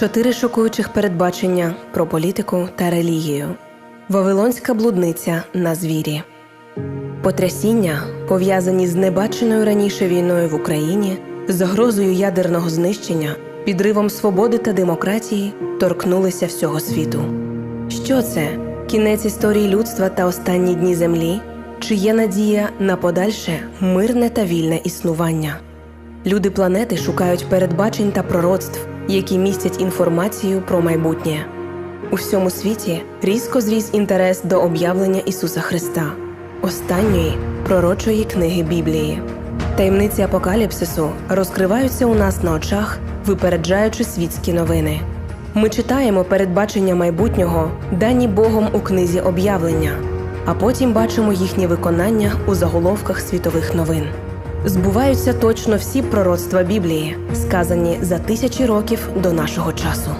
Чотири шокуючих передбачення про політику та релігію. Вавилонська блудниця на звірі. Потрясіння, пов'язані з небаченою раніше війною в Україні, загрозою ядерного знищення, підривом свободи та демократії, торкнулися всього світу. Що це? Кінець історії людства та останні дні землі? Чи є надія на подальше мирне та вільне існування? Люди планети шукають передбачень та пророцтв, які містять інформацію про майбутнє. У всьому світі різко зріс інтерес до об'явлення Ісуса Христа, останньої пророчої книги Біблії. Таємниці апокаліпсису розкриваються у нас на очах, випереджаючи світські новини. Ми читаємо передбачення майбутнього, дані Богом у книзі об'явлення, а потім бачимо їхнє виконання у заголовках світових новин. Збуваються точно всі пророцтва Біблії, сказані за тисячі років до нашого часу.